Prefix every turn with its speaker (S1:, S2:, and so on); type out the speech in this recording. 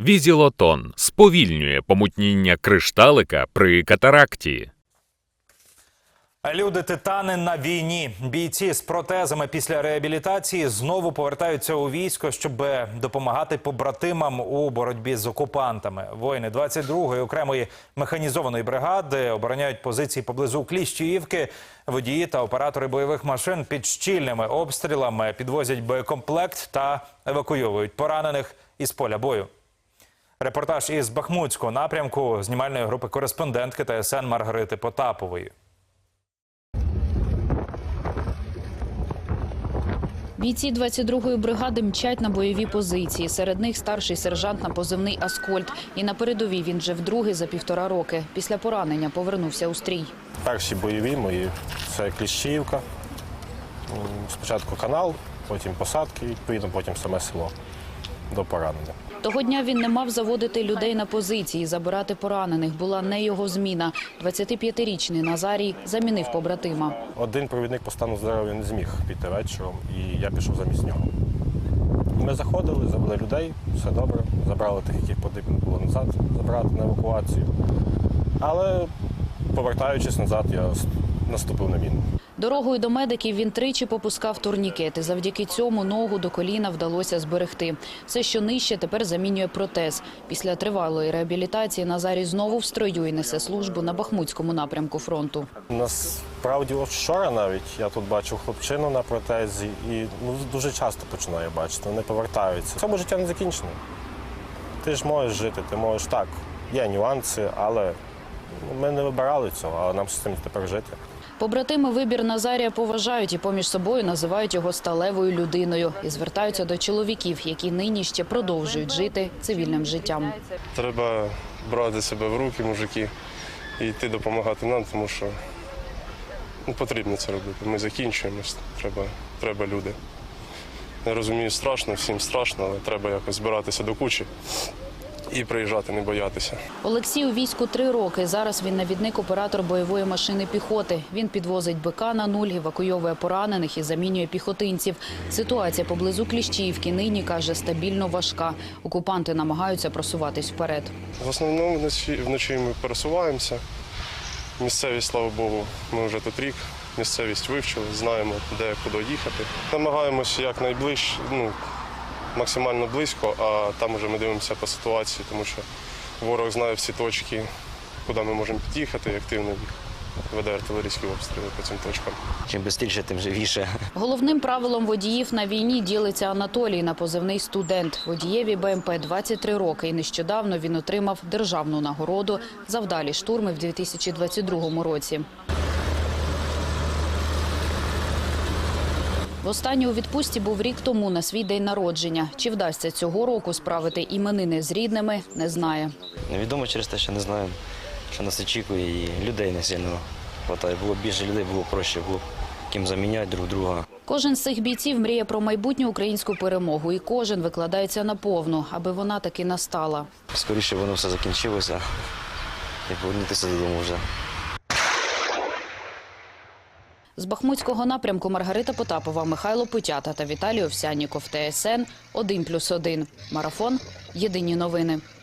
S1: Візілотон сповільнює помутніння кришталика при катаракті.
S2: Люди титани на війні. Бійці з протезами після реабілітації знову повертаються у військо, щоб допомагати побратимам у боротьбі з окупантами. Воїни 22-ї окремої механізованої бригади обороняють позиції поблизу Кліщіївки. Водії та оператори бойових машин під щільними обстрілами підвозять боєкомплект та евакуйовують поранених із поля бою. Репортаж із Бахмутського напрямку знімальної групи кореспондентки ТСН Маргарити Потапової.
S3: Бійці 22-ї бригади мчать на бойові позиції. Серед них старший сержант на позивний Аскольд. І на передовій він вже вдруге за півтора роки. Після поранення повернувся у стрій.
S4: Перші бойові мої це Кліщіївка. Спочатку канал, потім посадки, відповідно, потім саме село до поранення.
S3: Того дня він не мав заводити людей на позиції, забирати поранених. Була не його зміна. 25-річний Назарій замінив побратима.
S4: Один провідник по стану здоров'я не зміг піти вечором, і я пішов замість нього. Ми заходили, завели людей, все добре, забрали тих, яких потрібно було назад забрати на евакуацію. Але повертаючись назад, я наступив на міну.
S3: Дорогою до медиків він тричі попускав турнікети. Завдяки цьому ногу до коліна вдалося зберегти. Все, що нижче, тепер замінює протез. Після тривалої реабілітації Назарій знову в строю і несе службу на Бахмутському напрямку фронту.
S4: Насправді, от вчора навіть я тут бачив хлопчину на протезі і ну, дуже часто починаю бачити, вони повертаються. Цьому життя не закінчено. Ти ж можеш жити, ти можеш так. Є нюанси, але ми не вибирали цього, але нам з цим тепер жити.
S3: Побратими вибір Назарія поважають і поміж собою називають його сталевою людиною і звертаються до чоловіків, які нині ще продовжують жити цивільним життям.
S5: Треба брати себе в руки, мужики, і йти допомагати нам, тому що ну, потрібно це робити. Ми закінчуємось, треба, треба люди. Я розумію, страшно, всім страшно, але треба якось збиратися до кучі і приїжджати, не боятися.
S3: Олексій у війську три роки. Зараз він навідник оператор бойової машини піхоти. Він підвозить бика на нуль, евакуйовує поранених і замінює піхотинців. Ситуація поблизу Кліщіївки нині каже стабільно важка. Окупанти намагаються просуватись вперед.
S5: В основному вночі, вночі ми пересуваємося. Місцевість, слава Богу, ми вже тут рік. Місцевість вивчили, знаємо, де куди їхати. Намагаємося якнайближче, ну, максимально близько, а там вже ми дивимося по ситуації, тому що ворог знає всі точки, куди ми можемо під'їхати, і активно їх веде артилерійські обстріли по цим точкам.
S6: Чим швидше, тим живіше.
S3: Головним правилом водіїв на війні ділиться Анатолій на позивний студент. Водієві БМП 23 роки. І нещодавно він отримав державну нагороду за вдалі штурми в 2022 році. Востаннє у відпустці був рік тому на свій день народження. Чи вдасться цього року справити іменини з рідними, не знає.
S6: Невідомо через те, що не знаю, що нас очікує, і людей не сильно вистачає. Було б більше людей, було б проще, було б ким заміняти друг друга.
S3: Кожен з цих бійців мріє про майбутню українську перемогу, і кожен викладається наповну, аби вона таки настала.
S6: Скоріше воно все закінчилося і повернутися додому вже.
S3: З Бахмутського напрямку Маргарита Потапова, Михайло Путята та Віталій Овсяніков. ТСН 1+,1. Марафон. Єдині новини.